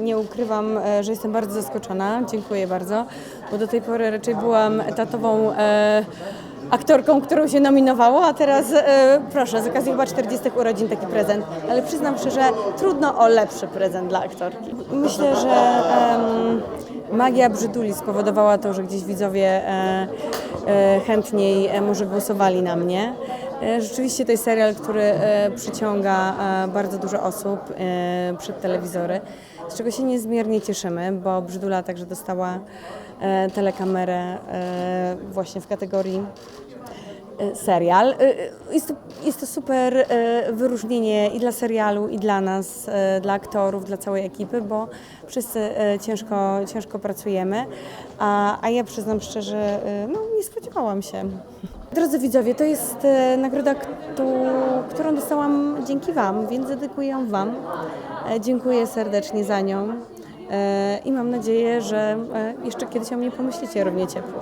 Nie ukrywam, e, że jestem bardzo zaskoczona. Dziękuję bardzo, bo do tej pory raczej byłam etatową e, aktorką, którą się nominowało, a teraz e, proszę, z okazji chyba 40 urodzin taki prezent. Ale przyznam szczerze, trudno o lepszy prezent dla aktorki. Myślę, że em, magia Brzyduli spowodowała to, że gdzieś widzowie e, e, chętniej e, może głosowali na mnie. Rzeczywiście to jest serial, który przyciąga bardzo dużo osób przed telewizory, z czego się niezmiernie cieszymy, bo Brzydula także dostała telekamerę właśnie w kategorii serial. E, e, Jest to, jest to super wyróżnienie i dla serialu, i dla nas, dla aktorów, dla całej ekipy, bo wszyscy ciężko, ciężko pracujemy, a, a ja przyznam szczerze, no nie spodziewałam się. Drodzy widzowie, to jest nagroda, któ- którą dostałam dzięki Wam, więc dedykuję ją Wam. E, Dziękuję serdecznie za nią e, i mam nadzieję, że e, jeszcze kiedyś o mnie pomyślicie równie ciepło.